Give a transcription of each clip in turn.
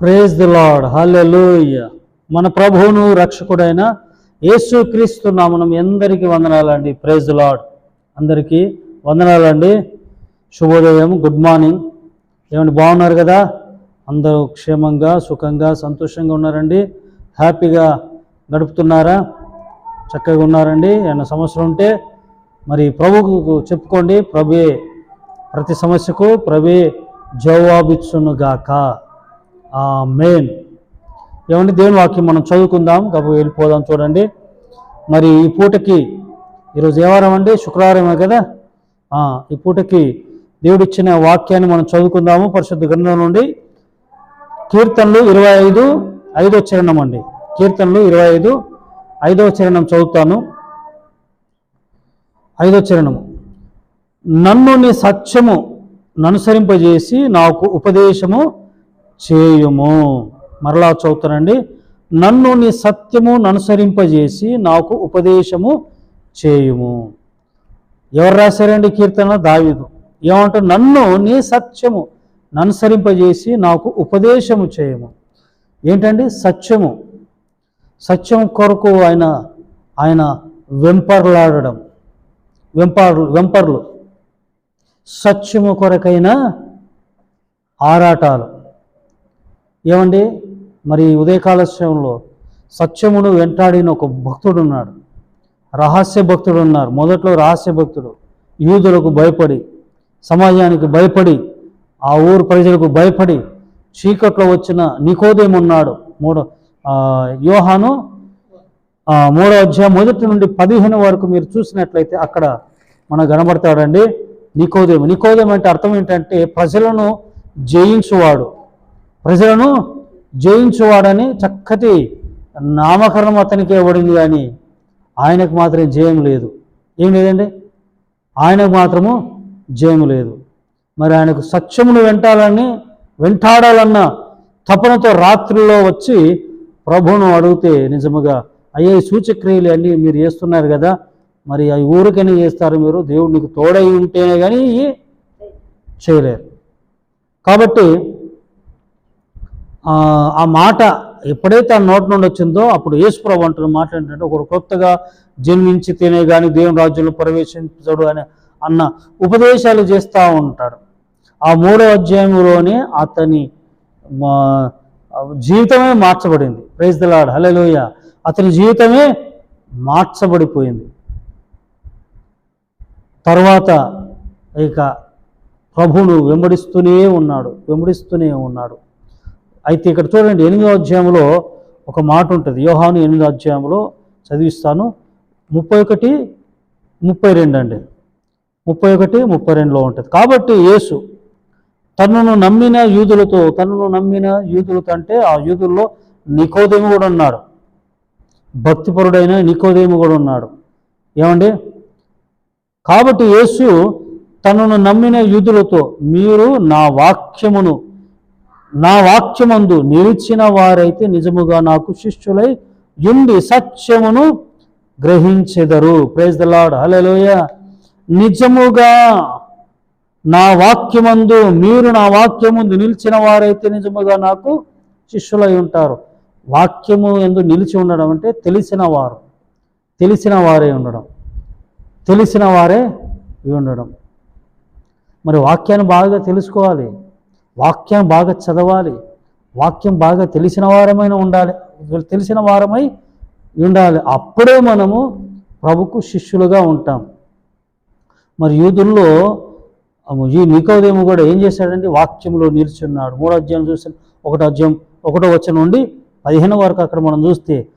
Praise the lord హల్లెలూయ మన ప్రభువును రక్షకుడైన యేసుక్రీస్తు నామనం ఎందరికీ వందనాలండి. ప్రేజ్ ది లార్డ్ అందరికీ వందనాలండి. శుభోదయం. గుడ్ మార్నింగ్ ఏమండి బాగున్నారు కదా? అందరూ క్షేమంగా సుఖంగా సంతోషంగా ఉన్నారండి. హ్యాపీగా గడుపుతున్నారా? చక్కగా ఉన్నారండి. ఏమైనా సమస్యలు ఉంటే మరి ప్రభుకు చెప్పుకోండి. ప్రభే ప్రతి సమస్యకు ప్రభే జవాబిచ్చును గాక మెయిన్ ఏమండి దేవుని వాక్యం మనం చదువుకుందాం గబు వెళ్ళిపోదాం చూడండి. మరి ఈ పూటకి ఈరోజు ఏ వారం అండి? శుక్రవారమే కదా? ఈ పూటకి దేవుడిచ్చిన వాక్యాన్ని మనం చదువుకుందాము పరిశుద్ధ గ్రంథం నుండి. కీర్తనలు ఇరవై ఐదు ఐదో చరణం అండి. కీర్తనలు ఇరవై ఐదు ఐదవ చరణం చదువుతాను. ఐదో చరణము. నన్ను నీ సత్యము ననుసరింపజేసి నాకు ఉపదేశము చేయుము. మరలా చదువుతానండి. నన్ను నీ సత్యము ననుసరింపజేసి నాకు ఉపదేశము చేయుము. ఎవరు రాశారండి కీర్తన? దావీదు. ఏమంటారు నన్ను నీ సత్యము ననుసరింపజేసి నాకు ఉపదేశము చేయము. ఏంటండి? సత్యము. సత్యం కొరకు ఆయన ఆయన వెంపర్లాడడం. వెంపర్లు వెంపర్లు. సత్యము కొరకైన ఆరాటాలు. ఏమండి? మరి ఉదయకాల సమయంలో సత్యమును వెంటాడిన ఒక భక్తుడు ఉన్నాడు రహస్య భక్తుడు ఉన్నారు మొదట్లో రహస్య భక్తుడు. యూదులకు భయపడి సమాజానికి భయపడి ఆ ఊరు ప్రజలకు భయపడి చీకట్లో వచ్చిన నికోదయం ఉన్నాడు మూడో యోహాను మూడో అధ్యాయం మొదటి నుండి పదిహేను వరకు మీరు చూసినట్లయితే అక్కడ మనకు కనబడతాడండి. నికోదేము. నికోదయం అంటే అర్థం ఏంటంటే ప్రజలను జయించువాడు. ప్రజలను జయించువాడని చక్కటి నామకరణం అతనికి ఇవ్వడింది కానీ ఆయనకు మాత్రం జయం లేదు. ఏం లేదండి? ఆయనకు మాత్రము జయం లేదు. మరి ఆయనకు సత్యమును వెంటాలని వెంటాడాలన్న తపనతో రాత్రిలో వచ్చి ప్రభువును అడిగితే నిజముగా అయ్యే సూచక్రియలు అన్నీ మీరు చేస్తున్నారు కదా మరి అవి ఊరికైనా చేస్తారు మీరు దేవుడు నీకు తోడై ఉంటేనే కానీ చేయలేరు. కాబట్టి ఆ మాట ఎప్పుడైతే ఆ నోటి నుండి వచ్చిందో అప్పుడు యేసుప్రభు అంటున్న మాట ఏంటంటే ఒకడు కొత్తగా జన్మించి తినే కానీ దేవుని రాజ్యంలో ప్రవేశించడు అని అన్న ఉపదేశాలు చేస్తూ ఉంటాడు. ఆ మూడో అధ్యాయంలోనే అతని మా- జీవితమే మార్చబడింది. ప్రైజ్ దలాడ్ హలోయ అతని జీవితమే మార్చబడిపోయింది. తర్వాత ఇక ప్రభువును వెంబడిస్తూనే ఉన్నాడు వెంబడిస్తూనే ఉన్నాడు. అయితే ఇక్కడ చూడండి ఎనిమిదో అధ్యాయంలో ఒక మాట ఉంటుంది. యోహాను ఎనిమిదో అధ్యాయంలో చదివిస్తాను. ముప్పై ఒకటి ముప్పై రెండు అండి. ముప్పై ఒకటి ముప్పై రెండులో ఉంటుంది. కాబట్టి యేసు తనను నమ్మిన యూదులతో తనను నమ్మిన యూదులతో అంటే ఆ యూదుల్లో నికోదేమి కూడా ఉన్నాడు. భక్తిపరుడైన నికోదేమి కూడా ఉన్నాడు. ఏమండి? కాబట్టి యేసు తనను నమ్మిన యూదులతో మీరు నా వాక్యమును నా వాక్యమందు నిలిచిన వారైతే నిజముగా నాకు శిష్యులై ఉండి సత్యమును గ్రహించెదరు. ప్రేజ్ ద లాడ్ హలోయ నిజముగా నా వాక్యమందు మీరు నా వాక్యముందు నిలిచిన వారైతే నిజముగా నాకు శిష్యులై ఉంటారు. వాక్యము ఎందు నిలిచి ఉండడం అంటే తెలిసిన వారు. తెలిసిన వారే ఉండడం. తెలిసిన వారే ఉండడం. మరి వాక్యాన్ని బాగా తెలుసుకోవాలి. వాక్యం బాగా చదవాలి. వాక్యం బాగా తెలిసిన వారమైన ఉండాలి. తెలిసిన వారమై ఉండాలి. అప్పుడే మనము ప్రభుకు శిష్యులుగా ఉంటాం. మరి యూదుల్లో ఈ నికోదేము కూడా ఏం చేశాడంటే వాక్యంలో నిల్చున్నాడు. మూడో అధ్యాయం చూసి ఒకటో అధ్యాయం ఒకటో వచ్చిన నుండి పదిహేను వరకు అక్కడ మనం చూస్తే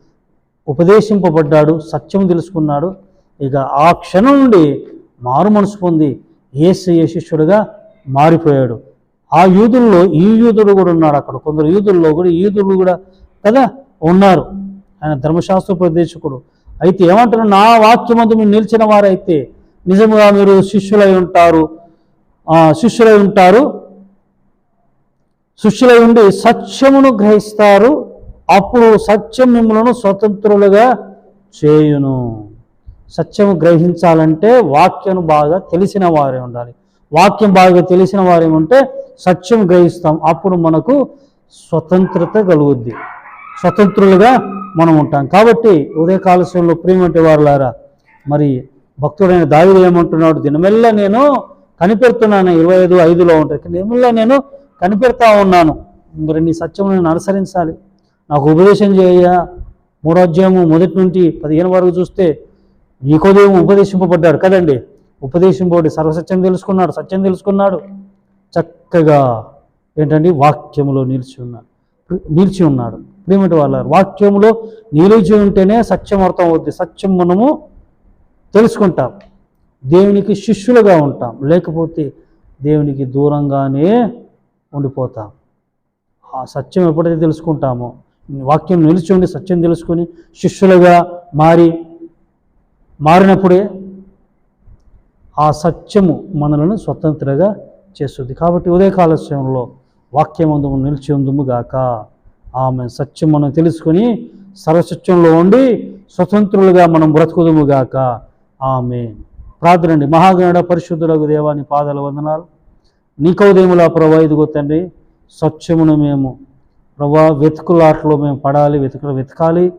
ఉపదేశింపబడ్డాడు సత్యం తెలుసుకున్నాడు. ఇక ఆ క్షణం నుండి మారు మనసు పొంది ఏ శిష్యుడుగా మారిపోయాడు. ఆ యూదుల్లో ఈ యూదుడు కూడా ఉన్నాడు అక్కడ. కొందరు యూదుల్లో కూడా ఈ యూదులు కూడా కదా ఉన్నారు. ఆయన ధర్మశాస్త్ర ప్రదేశకుడు అయితే ఏమంటారు నా వాక్యమందు మీరు నిలిచిన వారైతే నిజముగా మీరు శిష్యులై ఉంటారు. శిష్యులై ఉంటారు. శిష్యులై ఉండి సత్యమును గ్రహిస్తారు. అప్పుడు సత్యం మిమ్మలను స్వతంత్రులుగా చేయును. సత్యము గ్రహించాలంటే వాక్యం బాగా తెలిసిన వారే ఉండాలి. వాక్యం బాగా తెలిసిన వారు ఉంటే సత్యం గ్రహిస్తాం అప్పుడు మనకు స్వతంత్రత కలుగుద్ది. స్వతంత్రులుగా మనం ఉంటాం. కాబట్టి ఉదయకాల సమయంలో ప్రేమంటే వారులారా మరి భక్తుడైన దావిడు ఏమంటున్నాడు దినమెల్లా నేను కనిపెడుతున్నాను. ఇరవై ఐదు ఐదులో ఉంటుంది దినమెల్లా నేను కనిపెడతా ఉన్నాను. మరి నీ సత్యం నేను అనుసరించాలి. నాకు ఉపదేశం చేయ మూడో అధ్యాయము మొదటి నుండి పదిహేను వరకు చూస్తే నీకోదేమో ఉపదేశింపబడ్డాడు కదండి? ఉపదేశింపబడి సర్వసత్యం తెలుసుకున్నాడు సత్యం తెలుసుకున్నాడు. చక్కగా ఏంటండి? వాక్యములో నిలిచి ఉన్నాడు. నిలిచి ఉన్నాడు. ప్రేమటి వాళ్ళ వాక్యములో నిలిచి ఉంటేనే సత్యం అర్థం అవుద్ది సత్యం మనము తెలుసుకుంటాం. దేవునికి శిష్యులుగా ఉంటాం. లేకపోతే దేవునికి దూరంగానే ఉండిపోతాం. ఆ సత్యం ఎప్పుడైతే తెలుసుకుంటామో వాక్యం నిలిచి ఉండి సత్యం తెలుసుకొని శిష్యులుగా మారి మారినప్పుడే ఆ సత్యము మనలను స్వతంత్రగా చేస్తుంది. కాబట్టి ఉదయకాల సమయంలో వాక్యమందుము నిలిచి ఉందుము గాక. ఆమె సత్యం మనం తెలుసుకొని సర్వసత్యంలో ఉండి స్వతంత్రులుగా మనం బ్రతుకుదుము గాక. ఆమె ప్రార్థనండి. మహాగణుడ పరిశుద్ధులకు దేవాని పాదాల వందనాలు. నీకోదేములా ప్రభా ఇదిగో తండ్రి సత్యమును మేము ప్రభా వెతుకులాట్లో మేము పడాలి వెతుకులు వెతకాలి.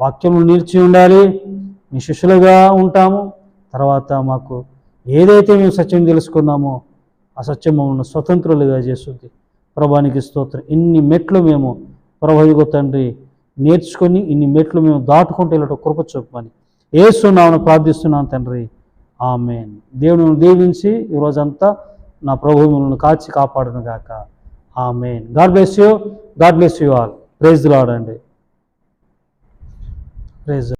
వాక్యమును నిలిచి ఉండాలి. మీ శిష్యులుగా ఉంటాము. తర్వాత మాకు ఏదైతే మేము సత్యం తెలుసుకున్నామో ఆ సత్యం మమ్మల్ని స్వతంత్రులుగా చేస్తుంది. ప్రభానికి స్తోత్రం. ఇన్ని మెట్లు మేము ప్రభయుగ తండ్రి నేర్చుకొని ఇన్ని మెట్లు మేము దాటుకుంటే ఇలా కృప చూపమని ఏసునామను ప్రార్థిస్తున్నాను తండ్రి. ఆమె దేవుని దీవించి ఈరోజంతా నా ప్రభు మిమ్మల్ని కాచి కాపాడును గాక. Amen. God bless you. God bless you all. Praise లాడండి praise